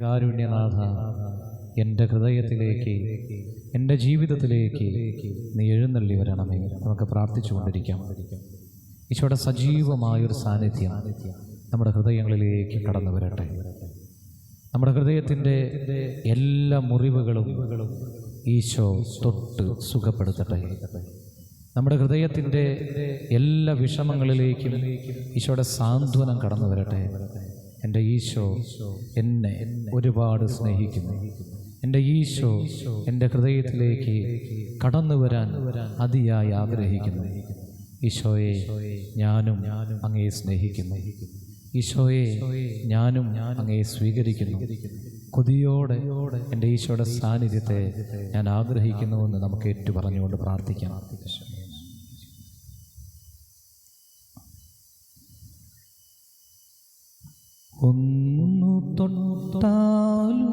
കാരുണ്യനാഥ എന്റെ ഹൃദയത്തിലേക്ക് എന്റെ ജീവിതത്തിലേക്ക് നീ എഴുന്നള്ളി വരണമേ. നമുക്ക് പ്രാർത്ഥിച്ചുകൊണ്ടിരിക്കാം. ഈശോയുടെ സജീവമായൊരു സാന്നിധ്യം നമ്മുടെ ഹൃദയങ്ങളിലേക്ക് കടന്നു വരട്ടെ. നമ്മുടെ ഹൃദയത്തിന്റെ എല്ലാ മുറിവുകളും ഈശോ തൊട്ട് സുഖപ്പെടുത്തട്ടെ. നമ്മുടെ ഹൃദയത്തിന്റെ എല്ലാ വിഷമങ്ങളിലേക്കും ഈശോയുടെ സാന്ത്വനം കടന്നു വരട്ടെ. എന്റെ ഈശോ എന്നെ ഒരുപാട് സ്നേഹിക്കുന്നു. എന്റെ ഈശോ എന്റെ ഹൃദയത്തിലേക്ക് കടന്നു വരാൻ അതിയായി ആഗ്രഹിക്കുന്നു. ഈശോയെ ഞാനും അങ്ങയെ സ്നേഹിക്കുന്നു. ഈശോയെ ഞാനും അങ്ങയെ സ്വീകരിക്കുന്നു. കൊതിയോടെ എന്റെ ഈശോയുടെ സാന്നിധ്യത്തെ ഞാൻ ആഗ്രഹിക്കുന്നുവെന്ന് നമുക്ക് ഏറ്റു പറഞ്ഞുകൊണ്ട് പ്രാർത്ഥിക്കാം. ഒന്നു തൊട്ടാലും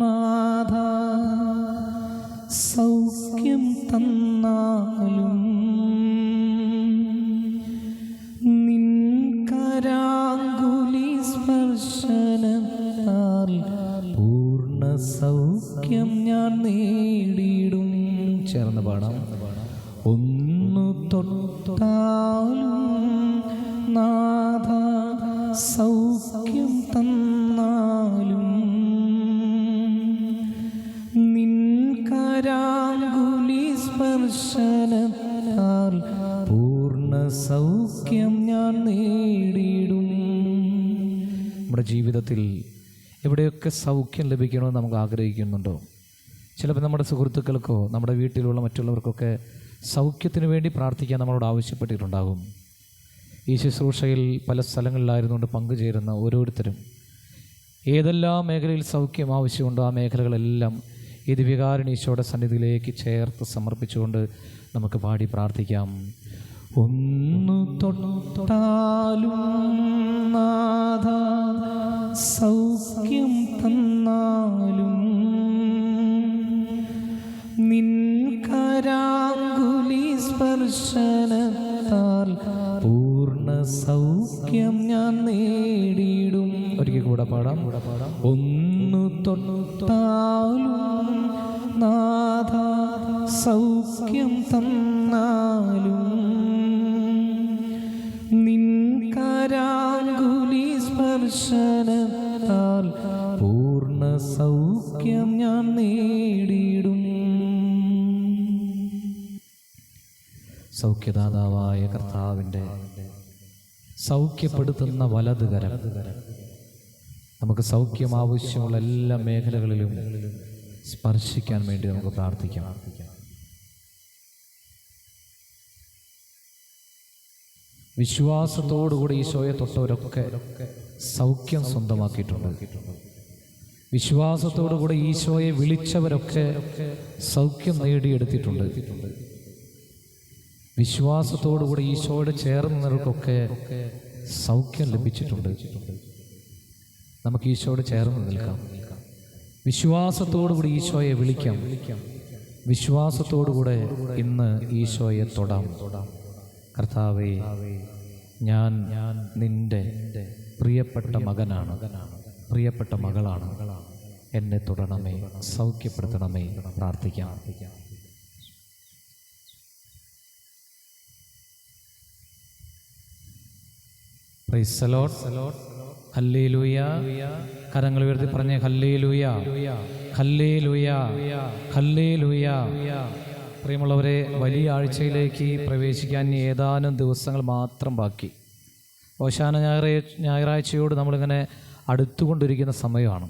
നാഥ സൗഖ്യം തന്നാലും നിൻ കരാങ്കുലി സ്പർശനത്താൽ പൂർണ സൗഖ്യം ഞാൻ നേടിയിടും. ചേർന്ന് പാടാം. ജീവിതത്തിൽ എവിടെയൊക്കെ സൗഖ്യം ലഭിക്കണമെന്ന് നമുക്ക് ആഗ്രഹിക്കുന്നുണ്ടോ? ചിലപ്പോൾ നമ്മുടെ സുഹൃത്തുക്കൾക്കോ നമ്മുടെ വീട്ടിലുള്ള മറ്റുള്ളവർക്കൊക്കെ സൗഖ്യത്തിന് വേണ്ടി പ്രാർത്ഥിക്കാൻ നമ്മളോട് ആവശ്യപ്പെട്ടിട്ടുണ്ടാകും. ഈ ശുശ്രൂഷയിൽ പല സ്ഥലങ്ങളിലായിരുന്നുകൊണ്ട് പങ്കുചേരുന്ന ഓരോരുത്തരും ഏതെല്ലാം മേഖലയിൽ സൗഖ്യം ആവശ്യമുണ്ടോ ആ മേഖലകളെല്ലാം ഈ ദിവ്യകാരൻ ഈശോയുടെ സന്നിധിയിലേക്ക് ചേർത്ത് സമർപ്പിച്ചുകൊണ്ട് നമുക്ക് പാടി പ്രാർത്ഥിക്കാം. ഒന്നു തൊട്ടാലും നാഥ സൗഖ്യം തന്നാലും നിൻ കരാങ്കുലി സ്പർശനത്താൽ പൂർണ സൗഖ്യം ഞാൻ നേടിയിടും. ഒരിക്കൽ കൂടെ പാടാം. കൂടെ പാടാം ഒന്നു തൊട്ടാലും നാഥ സൗഖ്യം തന്നാലും സൗഖ്യദാതാവായ കർത്താവിന്റെ സൗഖ്യപ്പെടുത്തുന്ന വലതുകരം നമുക്ക് സൗഖ്യം ആവശ്യമുള്ള എല്ലാ മേഖലകളിലും സ്പർശിക്കാൻ വേണ്ടി നമുക്ക് പ്രാർത്ഥിക്കാം. വിശ്വാസത്തോടുകൂടി ഈശോയെ തൊട്ടവരൊക്കെ സൗഖ്യം സ്വന്തമാക്കിയിട്ടുണ്ട്. വിശ്വാസത്തോടുകൂടി ഈശോയെ വിളിച്ചവരൊക്കെ സൗഖ്യം നേടിയെടുത്തിട്ടുണ്ട്. വിശ്വാസത്തോടുകൂടി ഈശോയോട് ചേർന്നവർക്കൊക്കെ സൗഖ്യം ലഭിച്ചിട്ടുണ്ട്. നമുക്ക് ഈശോയോട് ചേർന്ന് നിൽക്കാം. വിശ്വാസത്തോടുകൂടി ഈശോയെ വിളിക്കാം. വിശ്വാസത്തോടുകൂടെ ഇന്ന് ഈശോയെ തൊടാം. കർത്താവേ ഞാൻ നിന്റെ പ്രിയപ്പെട്ട മകനാണ്. പ്രിയപ്പെട്ട മകളാണ്. എന്നെ തുടണമേ സൗഖ്യപ്പെടുത്തണമേ പ്രാർത്ഥിക്കാം. ഹല്ലേലൂയ കരങ്ങൾ ഉയർത്തി പറഞ്ഞേ ഹല്ലേലൂയ. ഹല്ലേലൂയ. ഹല്ലേലൂയ. പ്രിയമുള്ളവരെ വലിയ ആഴ്ചയിലേക്ക് പ്രവേശിക്കാൻ ഏതാനും ദിവസങ്ങൾ മാത്രം ബാക്കി. ഓശാന ഞായറാഴ്ച ഞായറാഴ്ചയോട് നമ്മളിങ്ങനെ അടുത്തുകൊണ്ടിരിക്കുന്ന സമയമാണ്.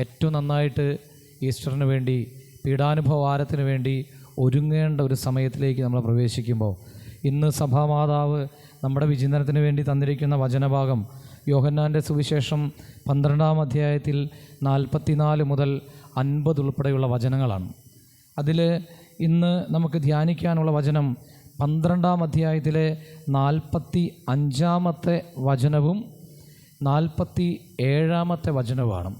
ഏറ്റവും നന്നായിട്ട് ഈസ്റ്ററിന് വേണ്ടി പീഡാനുഭവ വാരത്തിന് വേണ്ടി ഒരുങ്ങേണ്ട ഒരു സമയത്തിലേക്ക് നമ്മൾ പ്രവേശിക്കുമ്പോൾ ഇന്ന് സഭാമാതാവ് നമ്മുടെ വിചിന്തനത്തിന് വേണ്ടി തന്നിരിക്കുന്ന വചനഭാഗം യോഹന്നാന്റെ സുവിശേഷം പന്ത്രണ്ടാം അധ്യായത്തിൽ നാൽപ്പത്തിനാല് മുതൽ അൻപത് ഉൾപ്പെടെയുള്ള വചനങ്ങളാണ്. അതിൽ ഇന്ന് നമുക്ക് ധ്യാനിക്കാനുള്ള വചനം പന്ത്രണ്ടാം അധ്യായത്തിലെ നാൽപ്പത്തി അഞ്ചാമത്തെ വചനവും നാൽപ്പത്തി ഏഴാമത്തെ വചനവുമാണ്.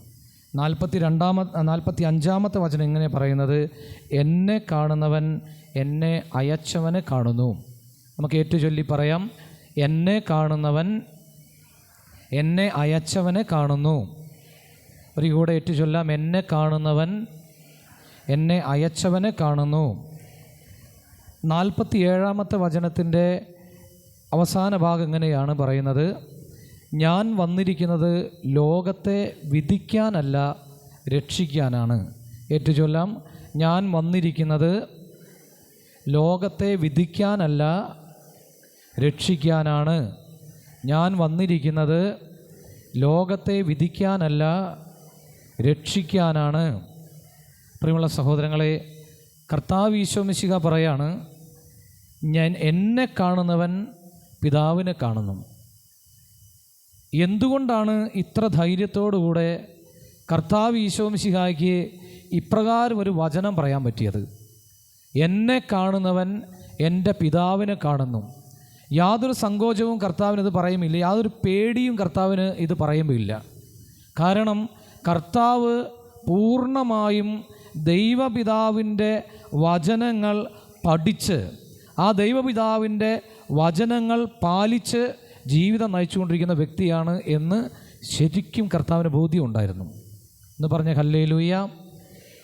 നാൽപ്പത്തി രണ്ടാമത്തെ നാൽപ്പത്തി അഞ്ചാമത്തെ വചനം ഇങ്ങനെ പറയുന്നത് എന്നെ കാണുന്നവൻ എന്നെ അയച്ചവനെ കാണുന്നു. നമുക്ക് ഏറ്റുചൊല്ലി പറയാം. എന്നെ കാണുന്നവൻ എന്നെ അയച്ചവനെ കാണുന്നു. ഒരു കൂടെ ഏറ്റു ചൊല്ലാം. എന്നെ കാണുന്നവൻ എന്നെ അയച്ചവനെ കാണുന്നു. നാൽപ്പത്തി ഏഴാമത്തെ വചനത്തിന്റെ അവസാന ഭാഗം ഇങ്ങനെയാണ് പറയുന്നത്. ഞാൻ വന്നിരിക്കുന്നത് ലോകത്തെ വിധിക്കാനല്ല രക്ഷിക്കാനാണ്. ഏറ്റുചൊല്ലാം ഞാൻ വന്നിരിക്കുന്നത് ലോകത്തെ വിധിക്കാനല്ല രക്ഷിക്കാനാണ് ഞാൻ വന്നിരിക്കുന്നത്. ലോകത്തെ വിധിക്കാനല്ല രക്ഷിക്കാനാണ്. പ്രിയമുള്ള സഹോദരങ്ങളെ കർത്താവ് ഈശോമിശിക പറയാണ് ഞാൻ എന്നെ കാണുന്നവൻ പിതാവിനെ കാണുന്നു. എന്തുകൊണ്ടാണ് ഇത്ര ധൈര്യത്തോടുകൂടെ കർത്താവ് ഈശോമിശിഹായ്ക്ക് ഇപ്രകാരം ഒരു വചനം പറയാൻ പറ്റിയത്? എന്നെ കാണുന്നവൻ എന്റെ പിതാവിനെ കാണുന്നു. യാതൊരു സങ്കോചവും കർത്താവിന് ഇത് പറയുമില്ല. യാതൊരു പേടിയും കർത്താവിന് ഇത് പറയുമില്ല. കാരണം കർത്താവ് പൂർണമായും ദൈവപിതാവിന്റെ വചനങ്ങൾ പഠിച്ച് ആ ദൈവപിതാവിന്റെ വചനങ്ങൾ പാലിച്ച് ജീവിതം നയിച്ചുകൊണ്ടിരിക്കുന്ന വ്യക്തിയാണ് എന്ന് ശരിക്കും കർത്താവിന് ബോധ്യമുണ്ടായിരുന്നു. എന്ന് പറഞ്ഞ ഹല്ലേ ലൂയ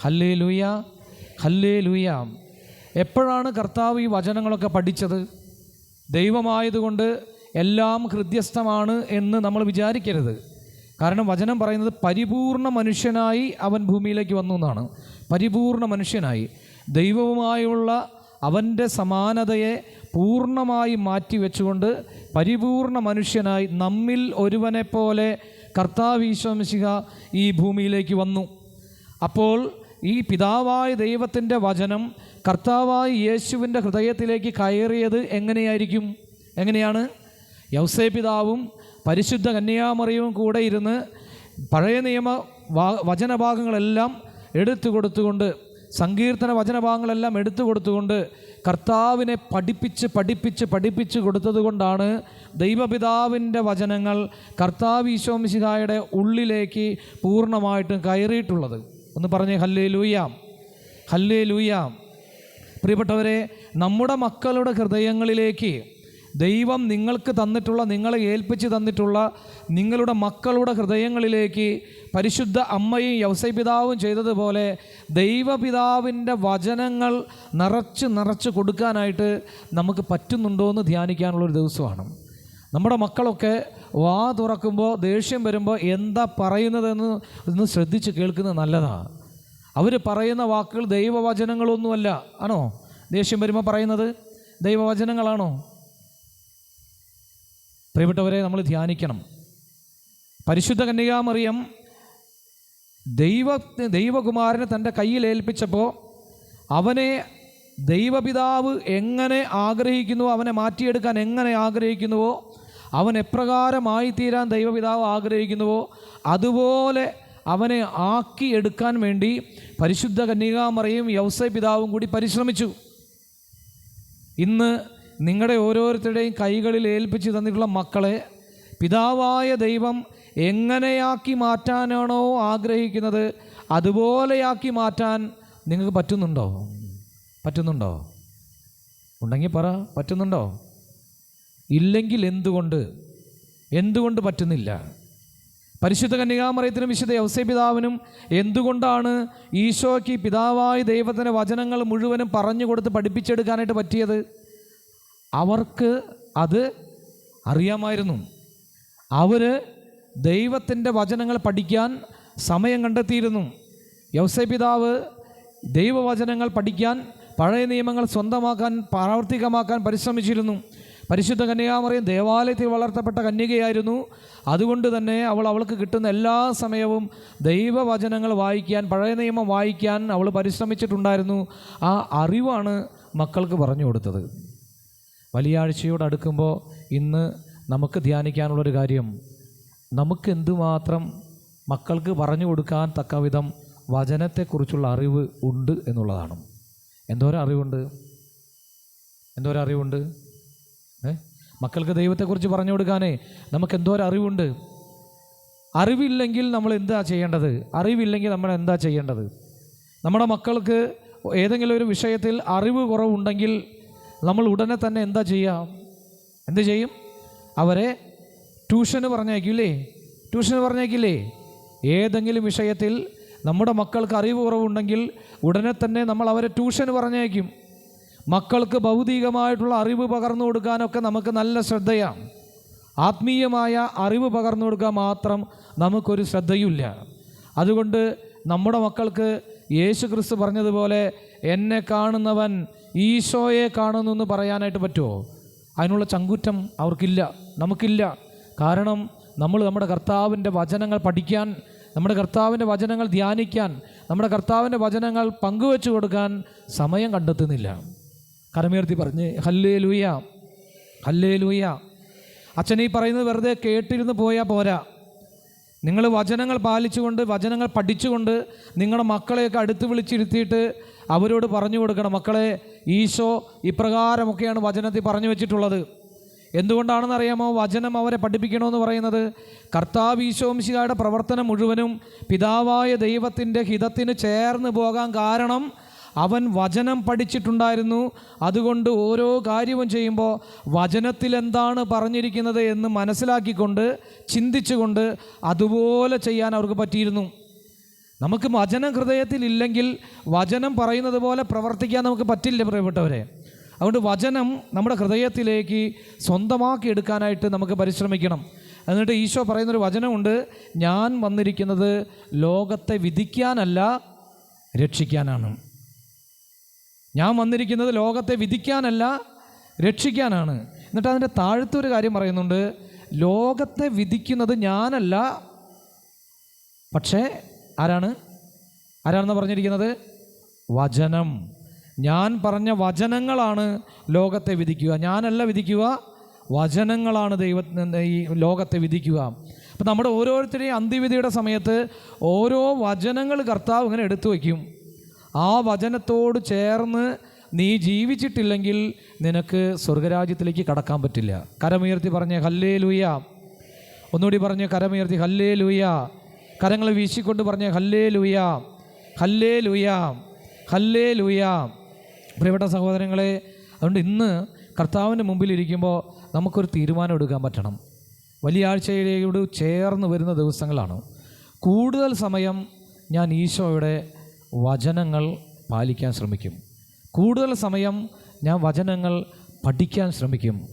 ഹല്ലേ ലൂയ ഹല്ലേ ലൂയ എപ്പോഴാണ് കർത്താവ് ഈ വചനങ്ങളൊക്കെ പഠിച്ചത്? ദൈവമായതുകൊണ്ട് എല്ലാം ഹൃദ്യസ്ഥമാണ് എന്ന് നമ്മൾ വിചാരിക്കരുത്. കാരണം വചനം പറയുന്നത് പരിപൂർണ മനുഷ്യനായി അവൻ ഭൂമിയിലേക്ക് വന്നു എന്നാണ്. പരിപൂർണ മനുഷ്യനായി. ദൈവവുമായുള്ള അവന്റെ സമാനതയെ പൂർണമായി മാറ്റിവെച്ചുകൊണ്ട് പരിപൂർണ മനുഷ്യനായി നമ്മിൽ ഒരുവനെപ്പോലെ കർത്താവീശ്വംശിക ഈ ഭൂമിയിലേക്ക് വന്നു. അപ്പോൾ ഈ പിതാവായ ദൈവത്തിന്റെ വചനം കർത്താവായ യേശുവിന്റെ ഹൃദയത്തിലേക്ക് കയറിയത് എങ്ങനെയായിരിക്കും? എങ്ങനെയാണ്? യൗസേ പിതാവും പരിശുദ്ധ കന്യാമറിയവും കൂടെ ഇരുന്ന് പഴയ നിയമ വചനഭാഗങ്ങളെല്ലാം എടുത്തു കൊടുത്തുകൊണ്ട് സങ്കീർത്തന വചനഭാഗങ്ങളെല്ലാം എടുത്തു കൊടുത്തുകൊണ്ട് കർത്താവിനെ പഠിപ്പിച്ച് പഠിപ്പിച്ച് പഠിപ്പിച്ച് കൊടുത്തതുകൊണ്ടാണ് ദൈവപിതാവിന്റെ വചനങ്ങൾ കർത്താവ് ഈശോമിശിഹായുടെ ഉള്ളിലേക്ക് പൂർണമായിട്ടും കയറിയിട്ടുള്ളത്. ഒന്ന് പറഞ്ഞേ ഹല്ലേ ലൂയാം ഹല്ലേ ലൂയാം പ്രിയപ്പെട്ടവരെ നമ്മുടെ മക്കളുടെ ഹൃദയങ്ങളിലേക്ക് ദൈവം നിങ്ങൾക്ക് തന്നിട്ടുള്ള നിങ്ങളെ ഏൽപ്പിച്ച് തന്നിട്ടുള്ള നിങ്ങളുടെ മക്കളുടെ ഹൃദയങ്ങളിലേക്ക് പരിശുദ്ധ അമ്മയും യവസപിതാവും ചെയ്തതുപോലെ ദൈവപിതാവിന്റെ വചനങ്ങൾ നിറച്ച് നിറച്ച് കൊടുക്കാനായിട്ട് നമുക്ക് പറ്റുന്നുണ്ടോ എന്ന് ധ്യാനിക്കാനുള്ളൊരു ദിവസമാണ്. നമ്മുടെ മക്കളൊക്കെ വാ തുറക്കുമ്പോൾ ദേഷ്യം വരുമ്പോൾ എന്താ പറയുന്നതെന്ന് ഒന്ന് ശ്രദ്ധിച്ച് കേൾക്കുന്നത് നല്ലതാണ് അവർ പറയുന്ന വാക്കുകൾ ദൈവവചനങ്ങളൊന്നുമല്ല. ആണോ? ദേഷ്യം വരുമ്പോൾ പറയുന്നത് ദൈവവചനങ്ങളാണോ? പ്രിയപ്പെട്ടവരെ നമ്മൾ ധ്യാനിക്കണം. പരിശുദ്ധ കന്യകാമറിയം ദൈവ ദൈവകുമാരനെ തന്റെ കയ്യിൽ ഏൽപ്പിച്ചപ്പോൾ അവനെ ദൈവപിതാവ് എങ്ങനെ ആഗ്രഹിക്കുന്നുവോ അവനെ മാറ്റിയെടുക്കാൻ എങ്ങനെ ആഗ്രഹിക്കുന്നുവോ അവൻ എപ്രകാരമായി തീരാൻ ദൈവപിതാവ് ആഗ്രഹിക്കുന്നുവോ അതുപോലെ അവനെ ആക്കിയെടുക്കാൻ വേണ്ടി പരിശുദ്ധ കന്യകാമറയും യൗസ പിതാവും കൂടി പരിശ്രമിച്ചു. ഇന്ന് നിങ്ങളുടെ ഓരോരുത്തരുടെയും കൈകളിൽ ഏൽപ്പിച്ച് തന്നിട്ടുള്ള മക്കളെ പിതാവായ ദൈവം എങ്ങനെയാക്കി മാറ്റാനാണോ ആഗ്രഹിക്കുന്നത് അതുപോലെയാക്കി മാറ്റാൻ നിങ്ങൾക്ക് പറ്റുന്നുണ്ടോ? പറ്റുന്നുണ്ടോ? ഉണ്ടെങ്കിൽ പറ പറ്റുന്നുണ്ടോ? ഇല്ലെങ്കിൽ എന്തുകൊണ്ട്? എന്തുകൊണ്ട് പറ്റുന്നില്ല? പരിശുദ്ധ കന്യകാമറയത്തിനും വിശുദ്ധ യവസേ പിതാവിനും എന്തുകൊണ്ടാണ് ഈശോയ്ക്ക് പിതാവായ ദൈവത്തിന്റെ വചനങ്ങൾ മുഴുവനും പറഞ്ഞു കൊടുത്ത് പഠിപ്പിച്ചെടുക്കാനായിട്ട് പറ്റിയത്? അവർക്ക് അത് അറിയാമായിരുന്നു. അവർ ദൈവത്തിന്റെ വചനങ്ങൾ പഠിക്കാൻ സമയം കണ്ടെത്തിയിരുന്നു. യവസേ പിതാവ് ദൈവവചനങ്ങൾ പഠിക്കാൻ പഴയ നിയമങ്ങൾ സ്വന്തമാക്കാൻ പ്രാവർത്തികമാക്കാൻ പരിശ്രമിച്ചിരുന്നു. പരിശുദ്ധ കന്യാമറിയം ദേവാലയത്തിൽ വളർത്തപ്പെട്ട കന്യകയായിരുന്നു. അതുകൊണ്ട് തന്നെ അവൾ അവൾക്ക് കിട്ടുന്ന എല്ലാ സമയവും ദൈവവചനങ്ങൾ വായിക്കാൻ പഴയ നിയമം വായിക്കാൻ അവൾ പരിശ്രമിച്ചിട്ടുണ്ടായിരുന്നു. ആ അറിവാണ് മക്കൾക്ക് പറഞ്ഞു കൊടുത്തത്. വലിയ ആഴ്ചയോട് അടുക്കുമ്പോൾ ഇന്ന് നമുക്ക് ധ്യാനിക്കാനുള്ളൊരു കാര്യം. നമുക്ക് എന്തുമാത്രം മക്കൾക്ക് പറഞ്ഞു കൊടുക്കാൻ തക്കവിധം വചനത്തെക്കുറിച്ചുള്ള അറിവ് ഉണ്ട് എന്നുള്ളതാണ്. എന്തോരം അറിവുണ്ട് എന്തോരം അറിവുണ്ട് ഏ? മക്കൾക്ക് ദൈവത്തെക്കുറിച്ച് പറഞ്ഞു കൊടുക്കാനേ നമുക്ക് എന്തോരം അറിവുണ്ട് അറിവില്ലെങ്കിൽ നമ്മൾ എന്താ ചെയ്യേണ്ടത്? അറിവില്ലെങ്കിൽ നമ്മൾ എന്താ ചെയ്യേണ്ടത്? നമ്മുടെ മക്കൾക്ക് ഏതെങ്കിലും ഒരു വിഷയത്തിൽ അറിവ് കുറവുണ്ടെങ്കിൽ നമ്മൾ ഉടനെ തന്നെ എന്താ ചെയ്യാം? എന്ത് ചെയ്യും? അവരെ ട്യൂഷന് പറഞ്ഞേക്കില്ലേ ട്യൂഷന് പറഞ്ഞേക്കില്ലേ ഏതെങ്കിലും വിഷയത്തിൽ നമ്മുടെ മക്കൾക്ക് അറിവ് കുറവുണ്ടെങ്കിൽ ഉടനെ തന്നെ നമ്മൾ അവരെ ട്യൂഷൻ പറഞ്ഞേക്കും മക്കൾക്ക് ഭൗതികമായിട്ടുള്ള അറിവ് പകർന്നു കൊടുക്കാനൊക്കെ നമുക്ക് നല്ല ശ്രദ്ധയാണ്. ആത്മീയമായ അറിവ് പകർന്നു കൊടുക്കാൻ മാത്രം നമുക്കൊരു ശ്രദ്ധയുമില്ല. അതുകൊണ്ട് നമ്മുടെ മക്കൾക്ക് യേശു ക്രിസ്തു പറഞ്ഞതുപോലെ എന്നെ കാണുന്നവൻ ഈശോയെ കാണുന്നു എന്ന് പറയാനായിട്ട് പറ്റുമോ? അതിനുള്ള ചങ്കുറ്റം അവർക്കില്ല നമുക്കില്ല. കാരണം നമ്മൾ നമ്മുടെ കർത്താവിന്റെ വചനങ്ങൾ പഠിക്കാൻ നമ്മുടെ കർത്താവിന്റെ വചനങ്ങൾ ധ്യാനിക്കാൻ നമ്മുടെ കർത്താവിന്റെ വചനങ്ങൾ പങ്കുവെച്ചു കൊടുക്കാൻ സമയം കണ്ടെത്തുന്നില്ല. കരമീർത്തി പറഞ്ഞ് ഹല്ലേ ലൂയ ഹല്ലേ ലൂയ അച്ഛൻ ഈ പറയുന്നത് വെറുതെ കേട്ടിരുന്ന് പോയാൽ പോരാ. നിങ്ങൾ വചനങ്ങൾ പാലിച്ചുകൊണ്ട് വചനങ്ങൾ പഠിച്ചുകൊണ്ട് നിങ്ങളുടെ മക്കളെയൊക്കെ അടുത്ത് വിളിച്ചിരുത്തിയിട്ട് അവരോട് പറഞ്ഞു കൊടുക്കണം. മക്കളെ ഈശോ ഇപ്രകാരമൊക്കെയാണ് വചനത്തിൽ പറഞ്ഞു വെച്ചിട്ടുള്ളത്. എന്തുകൊണ്ടാണെന്ന് അറിയാമോ വചനം അവരെ പഠിപ്പിക്കണമെന്ന് പറയുന്നത്. കർത്താവ് ഈശോംശികായുടെ പ്രവർത്തനം മുഴുവനും പിതാവായ ദൈവത്തിന്റെ ഹിതത്തിന് ചേർന്ന് പോകാൻ കാരണം അവൻ വചനം പഠിച്ചിട്ടുണ്ടായിരുന്നു. അതുകൊണ്ട് ഓരോ കാര്യവും ചെയ്യുമ്പോൾ വചനത്തിൽ എന്താണ് പറഞ്ഞിരിക്കുന്നത് എന്ന് മനസ്സിലാക്കിക്കൊണ്ട് ചിന്തിച്ചുകൊണ്ട് അതുപോലെ ചെയ്യാൻ അവർക്ക് പറ്റിയിരുന്നു. നമുക്ക് വചനം ഹൃദയത്തിൽ ഇല്ലെങ്കിൽ വചനം പറയുന്നത് പോലെ പ്രവർത്തിക്കാൻ നമുക്ക് പറ്റില്ല പ്രിയപ്പെട്ടവരെ. അതുകൊണ്ട് വചനം നമ്മുടെ ഹൃദയത്തിലേക്ക് സ്വന്തമാക്കി എടുക്കാനായിട്ട് നമുക്ക് പരിശ്രമിക്കണം. എന്നിട്ട് ഈശോ പറയുന്നൊരു വചനമുണ്ട് ഞാൻ വന്നിരിക്കുന്നത് ലോകത്തെ വിധിക്കാനല്ല രക്ഷിക്കാനാണ്. ഞാൻ വന്നിരിക്കുന്നത് ലോകത്തെ വിധിക്കാനല്ല രക്ഷിക്കാനാണ്. എന്നിട്ട് അതിന്റെ താഴത്തൊരു കാര്യം പറയുന്നുണ്ട് ലോകത്തെ വിധിക്കുന്നത് ഞാനല്ല. പക്ഷേ ആരാണ്? ആരാണെന്ന് പറഞ്ഞിരിക്കുന്നത്? വചനം. ഞാൻ പറഞ്ഞ വചനങ്ങളാണ് ലോകത്തെ വിധിക്കുക. ഞാനല്ല വിധിക്കുക വചനങ്ങളാണ് ദൈവ ഈ ലോകത്തെ വിധിക്കുക. അപ്പം നമ്മുടെ ഓരോരുത്തരെയും അന്ത്യവിധിയുടെ സമയത്ത് ഓരോ വചനങ്ങൾ കർത്താവ് ഇങ്ങനെ എടുത്തു വയ്ക്കും. ആ വചനത്തോട് ചേർന്ന് നീ ജീവിച്ചിട്ടില്ലെങ്കിൽ നിനക്ക് സ്വർഗരാജ്യത്തിലേക്ക് കടക്കാൻ പറ്റില്ല. കരമുയർത്തി പറഞ്ഞ ഹല്ലേ ലൂയ ഒന്നുകൂടി പറഞ്ഞ് കരമുയർത്തി ഹല്ലേ ലൂയ കരങ്ങൾ വീശിക്കൊണ്ട് പറഞ്ഞ ഹല്ലേ ലൂയ ഹല്ലേ ലൂയ ഹല്ലേ ലൂയ പ്രിയപ്പെട്ട സഹോദരങ്ങളെ അതുകൊണ്ട് ഇന്ന് കർത്താവിന്റെ മുമ്പിൽ ഇരിക്കുമ്പോൾ നമുക്കൊരു തീരുമാനം എടുക്കാൻ പറ്റണം. വലിയ ആഴ്ചയിലോട് ചേർന്ന് വരുന്ന ദിവസങ്ങളാണ്. കൂടുതൽ സമയം ഞാൻ ഈശോയുടെ വചനങ്ങൾ പാലിക്കാൻ ശ്രമിക്കും. കൂടുതൽ സമയം ഞാൻ വചനങ്ങൾ പഠിക്കാൻ ശ്രമിക്കും.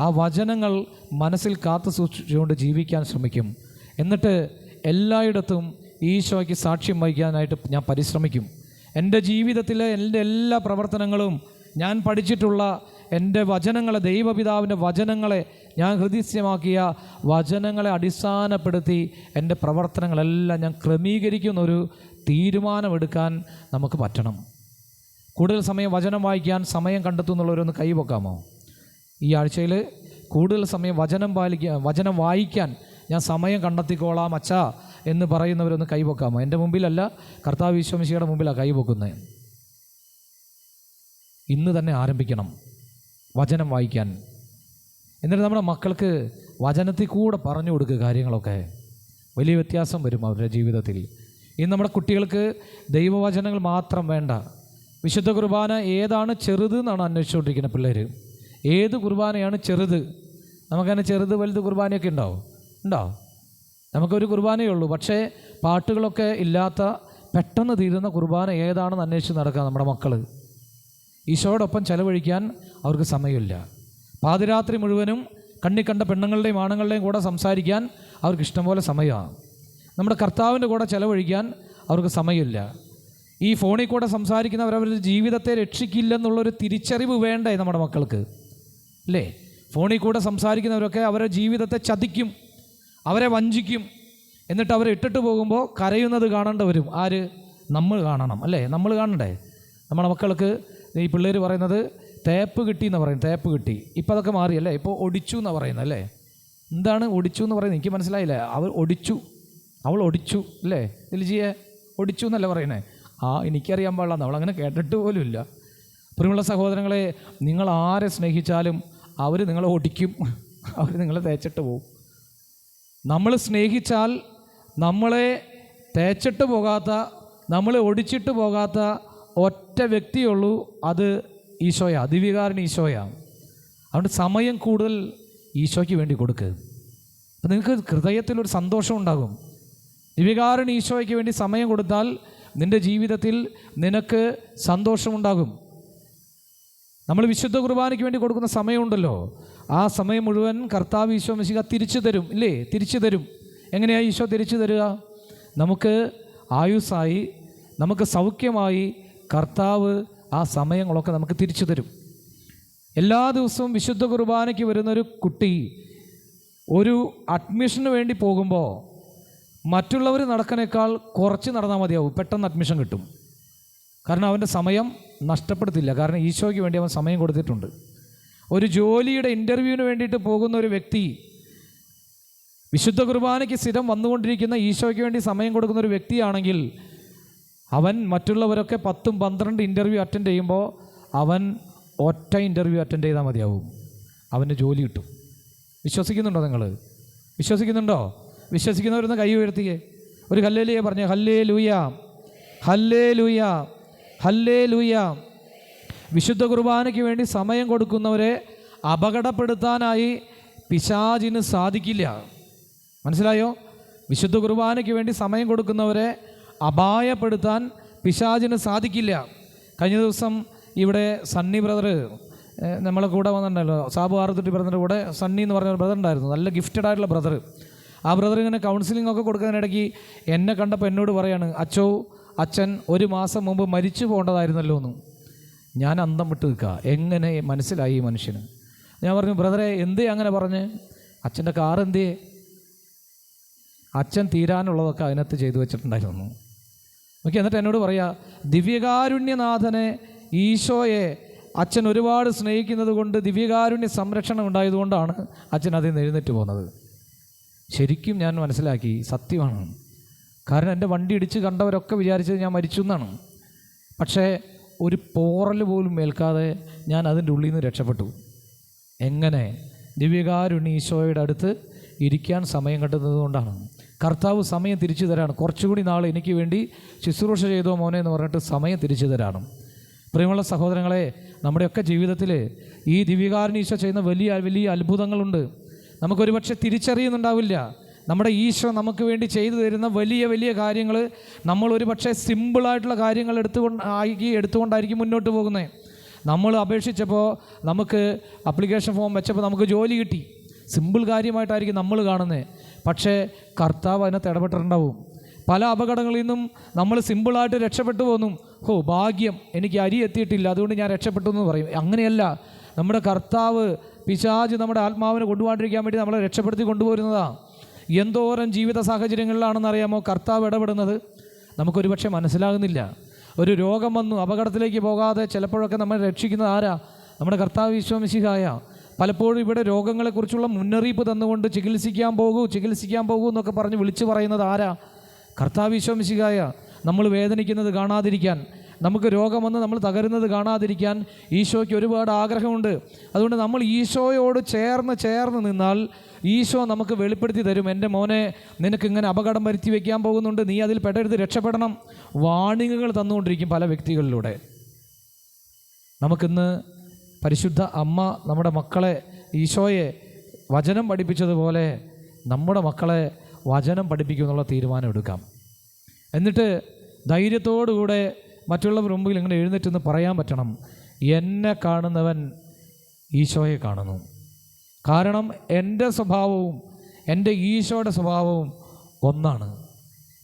ആ വചനങ്ങൾ മനസ്സിൽ കാത്തു സൂക്ഷിച്ചുകൊണ്ട് ജീവിക്കാൻ ശ്രമിക്കും. എന്നിട്ട് എല്ലായിടത്തും ഈശോയ്ക്ക് സാക്ഷ്യം വഹിക്കാനായിട്ട് ഞാൻ പരിശ്രമിക്കും. എന്റെ ജീവിതത്തിലെ എന്റെ എല്ലാ പ്രവർത്തനങ്ങളും ഞാൻ പഠിച്ചിട്ടുള്ള എന്റെ വചനങ്ങളെ ദൈവപിതാവിന്റെ വചനങ്ങളെ ഞാൻ ഹൃദയസ്യമാക്കിയ വചനങ്ങളെ അടിസ്ഥാനപ്പെടുത്തി എന്റെ പ്രവർത്തനങ്ങളെല്ലാം ഞാൻ ക്രമീകരിക്കുന്ന ഒരു തീരുമാനമെടുക്കാൻ നമുക്ക് പറ്റണം. കൂടുതൽ സമയം വചനം വായിക്കാൻ സമയം കണ്ടെത്തുന്നുള്ളവരൊന്ന് കൈവെക്കാമോ? ഈ ആഴ്ചയിൽ കൂടുതൽ സമയം വചനം പാലിക്കാൻ വചനം വായിക്കാൻ ഞാൻ സമയം കണ്ടെത്തിക്കോളാം. അച്ഛാ എന്ന് പറയുന്നവരൊന്ന് കൈവെക്കാമോ? എന്റെ മുമ്പിലല്ല കർത്താവ് വിശ്വമിശിയുടെ മുമ്പിലാണ് കൈവെക്കുന്നത് ഇന്ന് തന്നെ ആരംഭിക്കണം വചനം വായിക്കാൻ. എന്നിട്ട് നമ്മുടെ മക്കൾക്ക് വചനത്തിൽ കൂടെ പറഞ്ഞു കൊടുക്കുക കാര്യങ്ങളൊക്കെ. വലിയ വ്യത്യാസം വരും അവരുടെ ജീവിതത്തിൽ. ഇന്ന് നമ്മുടെ കുട്ടികൾക്ക് ദൈവവചനങ്ങൾ മാത്രം വേണ്ട. വിശുദ്ധ കുർബാന ഏതാണ് ചെറുത് എന്നാണ് അന്വേഷിച്ചുകൊണ്ടിരിക്കുന്ന പിള്ളേർ ഏത് കുർബാനയാണ് ചെറുത്? നമുക്കങ്ങനെ ചെറുത് വലുത് കുർബാനയൊക്കെ ഉണ്ടാവും? ഉണ്ടോ നമുക്കൊരു കുർബാനയേ ഉള്ളൂ. പക്ഷേ പാട്ടുകളൊക്കെ ഇല്ലാത്ത പെട്ടെന്ന് തീരുന്ന കുർബാന ഏതാണെന്ന് അന്വേഷിച്ച് നടക്കുക നമ്മുടെ മക്കൾ ഈശോയോടൊപ്പം ചെലവഴിക്കാൻ അവർക്ക് സമയമില്ല. പാതിരാത്രി മുഴുവനും കണ്ണി കണ്ട പെണ്ണുങ്ങളുടെയും ആണുങ്ങളുടെയും കൂടെ സംസാരിക്കാൻ അവർക്ക് ഇഷ്ടംപോലെ സമയമാണ്. നമ്മുടെ കർത്താവിന്റെ കൂടെ ചെലവഴിക്കാൻ അവർക്ക് സമയമില്ല. ഈ ഫോണിൽ കൂടെ സംസാരിക്കുന്നവർ അവരുടെ ജീവിതത്തെ രക്ഷിക്കില്ലെന്നുള്ളൊരു തിരിച്ചറിവ് വേണ്ടേ നമ്മുടെ മക്കൾക്ക്? അല്ലേ? ഫോണിൽ കൂടെ സംസാരിക്കുന്നവരൊക്കെ അവരുടെ ജീവിതത്തെ ചതിക്കും. അവരെ വഞ്ചിക്കും. എന്നിട്ട് അവരെ ഇട്ടിട്ട് പോകുമ്പോൾ കരയുന്നത് കാണേണ്ട വരും ആര്? നമ്മൾ കാണണം അല്ലേ? നമ്മൾ കാണണ്ടേ? നമ്മുടെ മക്കൾക്ക് ഈ പിള്ളേർ പറയുന്നത് തേപ്പ് കിട്ടി എന്ന് പറയും തേപ്പ് കിട്ടി. ഇപ്പോൾ അതൊക്കെ മാറി അല്ലേ? ഇപ്പോൾ ഒടിച്ചു എന്ന് പറയുന്നത് അല്ലേ? എന്താണ് ഒടിച്ചു എന്ന് പറയുന്നത്? എനിക്ക് മനസ്സിലായില്ല. അവൾ ഒടിച്ചു. അവൾ ഒടിച്ചു അല്ലേ? ദിൽജിയെ ഒടിച്ചു എന്നല്ല പറയുന്നത് ആ എനിക്കറിയാൻ പാടില്ല അങ്ങനെ കേട്ടിട്ട് പോലും ഇല്ല. പ്രിയമുള്ള സഹോദരങ്ങളെ നിങ്ങൾ ആരെ സ്നേഹിച്ചാലും അവർ നിങ്ങളെ ഒടിക്കും. അവർ നിങ്ങളെ തേച്ചിട്ട് പോകും നമ്മൾ സ്നേഹിച്ചാൽ നമ്മളെ തേച്ചിട്ട് പോകാത്ത നമ്മളെ ഒടിച്ചിട്ട് പോകാത്ത ഒറ്റ വ്യക്തിയുള്ളൂ അത് ഈശോയാ അതിവികാരൻ ഈശോയാണ് അതുകൊണ്ട് സമയം കൂടുതൽ ഈശോയ്ക്ക് വേണ്ടി കൊടുക്കുക അപ്പം നിങ്ങൾക്ക് ഹൃദയത്തിലൊരു സന്തോഷം ഉണ്ടാകും. ദിവികാരൻ ഈശോയ്ക്ക് വേണ്ടി സമയം കൊടുത്താൽ നിന്റെ ജീവിതത്തിൽ നിനക്ക് സന്തോഷമുണ്ടാകും. നമ്മൾ വിശുദ്ധ കുർബാനയ്ക്ക് വേണ്ടി കൊടുക്കുന്ന സമയമുണ്ടല്ലോ. ആ സമയം മുഴുവൻ കർത്താവ് ഈശോ മിശിക തിരിച്ചു തരും ഇല്ലേ? തിരിച്ചു തരും. എങ്ങനെയാണ് ഈശോ തിരിച്ചു തരിക? നമുക്ക് ആയുസ്സായി നമുക്ക് സൗഖ്യമായി കർത്താവ് ആ സമയങ്ങളൊക്കെ നമുക്ക് തിരിച്ചു തരും. എല്ലാ ദിവസവും വിശുദ്ധ കുർബാനയ്ക്ക് വരുന്നൊരു കുട്ടി ഒരു അഡ്മിഷന് വേണ്ടി പോകുമ്പോൾ മറ്റുള്ളവർ നടക്കണേക്കാൾ കുറച്ച് നടന്നാൽ മതിയാവും. പെട്ടെന്ന് അഡ്മിഷൻ കിട്ടും. കാരണം അവന്റെ സമയം നഷ്ടപ്പെടുത്തില്ല. കാരണം ഈശോയ്ക്ക് വേണ്ടി അവൻ സമയം കൊടുത്തിട്ടുണ്ട്. ഒരു ജോലിയുടെ ഇന്റർവ്യൂവിന് വേണ്ടിയിട്ട് പോകുന്ന ഒരു വ്യക്തി വിശുദ്ധ കുർബാനയ്ക്ക് സ്ഥിരം വന്നുകൊണ്ടിരിക്കുന്ന ഈശോയ്ക്ക് വേണ്ടി സമയം കൊടുക്കുന്ന ഒരു വ്യക്തിയാണെങ്കിൽ അവൻ മറ്റുള്ളവരൊക്കെ പത്തും പന്ത്രണ്ട് ഇന്റർവ്യൂ അറ്റൻഡ് ചെയ്യുമ്പോൾ അവൻ ഒറ്റ ഇന്റർവ്യൂ അറ്റൻഡ് ചെയ്താൽ മതിയാവും. അവന് ജോലി കിട്ടും. വിശ്വസിക്കുന്നുണ്ടോ നിങ്ങൾ? വിശ്വസിക്കുന്നുണ്ടോ? വിശ്വസിക്കുന്നവരൊന്ന് കൈ ഉയർത്തിയേ. ഒരു ഹല്ലേലിയെ പറഞ്ഞു? ഹല്ലേ ലൂയ ഹല്ലേ ലൂയ ഹല്ലേ ലൂയ വിശുദ്ധ കുർബാനയ്ക്ക് വേണ്ടി സമയം കൊടുക്കുന്നവരെ അപകടപ്പെടുത്താനായി പിശാചിന് സാധിക്കില്ല. മനസ്സിലായോ? വിശുദ്ധ കുർബാനയ്ക്ക് വേണ്ടി സമയം കൊടുക്കുന്നവരെ അപായപ്പെടുത്താൻ പിശാചിന് സാധിക്കില്ല. കഴിഞ്ഞ ദിവസം ഇവിടെ സണ്ണി ബ്രദർ നമ്മളെ കൂടെ വന്നിട്ടുണ്ടല്ലോ. സാബു ആറുത്തുട്ടി ബ്രദറിന്റെ കൂടെ സണ്ണി എന്ന് പറഞ്ഞ ഒരു ബ്രദർ ഉണ്ടായിരുന്നു. നല്ല ഗിഫ്റ്റഡ് ആയിട്ടുള്ള ബ്രദർ. ആ ബ്രദർ ഇങ്ങനെ കൗൺസിലിംഗ് ഒക്കെ കൊടുക്കുന്നതിനിടയ്ക്ക് എന്നെ കണ്ടപ്പോൾ എന്നോട് പറയാണ് അച്ചോ അച്ഛൻ ഒരു മാസം മുമ്പ് മരിച്ചു പോകേണ്ടതായിരുന്നല്ലോ എന്നും ഞാൻ അന്തം വിട്ട് നിൽക്കുക. എങ്ങനെ മനസ്സിലായി ഈ മനുഷ്യന്? ഞാൻ പറഞ്ഞു ബ്രദറെ എന്തേ അങ്ങനെ പറഞ്ഞ്? അച്ഛന്റെ കാർ എന്തേ അച്ഛൻ തീരാനുള്ളതൊക്കെ അതിനകത്ത് ചെയ്തു വെച്ചിട്ടുണ്ടായിരുന്നു. ഓക്കെ എന്നിട്ട് എന്നോട് പറയാ ദിവ്യകാരുണ്യനാഥനെ ഈശോയെ അച്ഛൻ ഒരുപാട് സ്നേഹിക്കുന്നത് കൊണ്ട് ദിവ്യകാരുണ്യ സംരക്ഷണം ഉണ്ടായതുകൊണ്ടാണ് അച്ഛൻ അതിൽ നിന്ന് എഴുന്നേറ്റ് പോകുന്നത്. ശരിക്കും ഞാൻ മനസ്സിലാക്കി സത്യമാണ്. കാരണം എന്റെ വണ്ടി ഇടിച്ച് കണ്ടവരൊക്കെ വിചാരിച്ചത് ഞാൻ മരിച്ചു എന്നാണ്. പക്ഷേ ഒരു പോറൽ പോലും ഏൽക്കാതെ ഞാൻ അതിന്റെ ഉള്ളിൽ നിന്ന് രക്ഷപ്പെട്ടു. എങ്ങനെ? ദിവ്യകാരുണ്യ ഈശോയുടെ അടുത്ത് ഇരിക്കാൻ സമയം കിട്ടുന്നത് കൊണ്ടാണ്. കർത്താവ് സമയം തിരിച്ചു തരാണ്. കുറച്ചുകൂടി നാൾ എനിക്ക് വേണ്ടി ശുശ്രൂഷ ചെയ്തോ മോനെ എന്ന് പറഞ്ഞിട്ട് സമയം തിരിച്ചു തരാണ്. പ്രിയമുള്ള സഹോദരങ്ങളെ നമ്മുടെയൊക്കെ ജീവിതത്തിൽ ഈ ദിവ്യകാരുണ്യ ഈശോ ചെയ്യുന്ന വലിയ വലിയ അത്ഭുതങ്ങളുണ്ട്. നമുക്കൊരു പക്ഷെ തിരിച്ചറിയുന്നുണ്ടാവില്ല. നമ്മുടെ ഈശോ നമുക്ക് വേണ്ടി ചെയ്തു തരുന്ന വലിയ വലിയ കാര്യങ്ങൾ നമ്മൾ ഒരു പക്ഷേ സിമ്പിളായിട്ടുള്ള കാര്യങ്ങൾ എടുത്തുകൊണ്ട് ആക്കി എടുത്തുകൊണ്ടായിരിക്കും മുന്നോട്ട് പോകുന്നത്. നമ്മൾ അപേക്ഷിച്ചപ്പോൾ നമുക്ക് അപ്ലിക്കേഷൻ ഫോം വെച്ചപ്പോൾ നമുക്ക് ജോലി കിട്ടി. സിമ്പിൾ കാര്യമായിട്ടായിരിക്കും നമ്മൾ കാണുന്നത്. പക്ഷേ കർത്താവ് അതിനകത്ത് ഇടപെട്ടിട്ടുണ്ടാവും. പല അപകടങ്ങളിൽ നിന്നും നമ്മൾ സിമ്പിളായിട്ട് രക്ഷപ്പെട്ടു പോന്നു. ഹോ ഭാഗ്യം. എനിക്ക് അരി എത്തിയിട്ടില്ല. അതുകൊണ്ട് ഞാൻ രക്ഷപ്പെട്ടു എന്ന് പറയും. അങ്ങനെയല്ല. നമ്മുടെ കർത്താവ് പിശാജ് നമ്മുടെ ആത്മാവിനെ കൊണ്ടുപോകാണ്ടിരിക്കാൻ വേണ്ടി നമ്മളെ രക്ഷപ്പെടുത്തി കൊണ്ടുപോരുന്നതാണ് എന്തോരം ജീവിത സാഹചര്യങ്ങളിലാണെന്ന് അറിയാമോ? കർത്താവ് ഇടപെടുന്നത് നമുക്കൊരു പക്ഷേ മനസ്സിലാകുന്നില്ല. ഒരു രോഗം വന്നു അപകടത്തിലേക്ക് പോകാതെ ചിലപ്പോഴൊക്കെ നമ്മൾ രക്ഷിക്കുന്നത് ആരാ? നമ്മുടെ കർത്താവ് വിശ്വമിശിഹായ പലപ്പോഴും ഇവിടെ രോഗങ്ങളെക്കുറിച്ചുള്ള മുന്നറിയിപ്പ് തന്നുകൊണ്ട് ചികിത്സിക്കാൻ പോകൂ ചികിത്സിക്കാൻ പോകൂ എന്നൊക്കെ പറഞ്ഞ് വിളിച്ചു പറയുന്നത് ആരാ? കർത്താവ് വിശ്വമിശിഹായ നമ്മൾ വേദനിക്കുന്നത് കാണാതിരിക്കാൻ. നമുക്ക് രോഗം വന്ന് നമ്മൾ തകരുന്നത് കാണാതിരിക്കാൻ ഈശോയ്ക്ക് ഒരുപാട് ആഗ്രഹമുണ്ട്. അതുകൊണ്ട് നമ്മൾ ഈശോയോട് ചേർന്ന് ചേർന്ന് നിന്നാൽ ഈശോ നമുക്ക് വെളിപ്പെടുത്തി തരും. എന്റെ മോനെ നിനക്ക് ഇങ്ങനെ അപകടം വരുത്തി വയ്ക്കാൻ പോകുന്നുണ്ട്. നീ അതിൽ പെടരുത് രക്ഷപ്പെടണം. വാണിങ്ങുകൾ തന്നുകൊണ്ടിരിക്കും പല വ്യക്തികളിലൂടെ. നമുക്കിന്ന് പരിശുദ്ധ അമ്മ നമ്മുടെ മക്കളെ ഈശോയെ വചനം പഠിപ്പിച്ചതുപോലെ നമ്മുടെ മക്കളെ വചനം പഠിപ്പിക്കുമെന്നുള്ള തീരുമാനം എടുക്കാം എന്നിട്ട് ധൈര്യത്തോടുകൂടെ മറ്റുള്ളവർ മുമ്പിൽ ഇങ്ങനെ എഴുന്നേറ്റെന്ന് പറയാൻ പറ്റണം. എന്നെ കാണുന്നവൻ ഈശോയെ കാണുന്നു. കാരണം എന്റെ സ്വഭാവവും എന്റെ ഈശോയുടെ സ്വഭാവവും ഒന്നാണ്.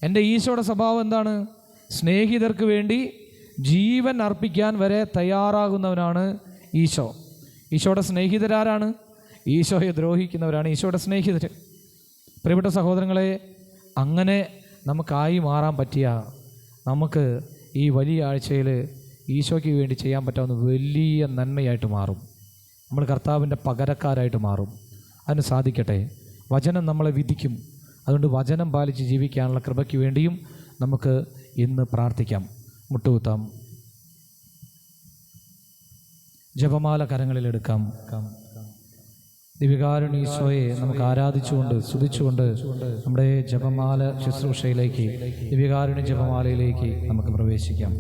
എന്റെ ഈശോയുടെ സ്വഭാവം എന്താണ്? സ്നേഹിതർക്ക് വേണ്ടി ജീവൻ അർപ്പിക്കാൻ വരെ തയ്യാറാകുന്നവനാണ് ഈശോ. ഈശോയുടെ സ്നേഹിതരാരാണ് ഈശോയെ ദ്രോഹിക്കുന്നവരാണ് ഈശോയുടെ സ്നേഹിതർ. പ്രിയപ്പെട്ട സഹോദരങ്ങളെ അങ്ങനെ നമുക്കായി മാറാൻ പറ്റിയ നമുക്ക് ഈ വലിയ ആഴ്ചയിൽ ഈശോയ്ക്ക് വേണ്ടി ചെയ്യാൻ പറ്റാവുന്ന വലിയ നന്മയായിട്ട് മാറും. നമ്മൾ കർത്താവിന്റെ പകരക്കാരായിട്ട് മാറും. അതിന് സാധിക്കട്ടെ. വചനം നമ്മളെ വിധിക്കും. അതുകൊണ്ട് വചനം പാലിച്ച് ജീവിക്കാനുള്ള കൃപയ്ക്ക് വേണ്ടിയും നമുക്ക് ഇന്ന് പ്രാർത്ഥിക്കാം. മുട്ടുകുത്താം. ജപമാല കരങ്ങളിലെടുക്കാം ദിവികാരുണീശോയെ നമുക്ക് ആരാധിച്ചുകൊണ്ട് സ്തുതിച്ചുകൊണ്ട് നമ്മുടെ ജപമാല ശുശ്രൂഷയിലേക്ക് ദിവികാരുണി ജപമാലയിലേക്ക് നമുക്ക് പ്രവേശിക്കാം.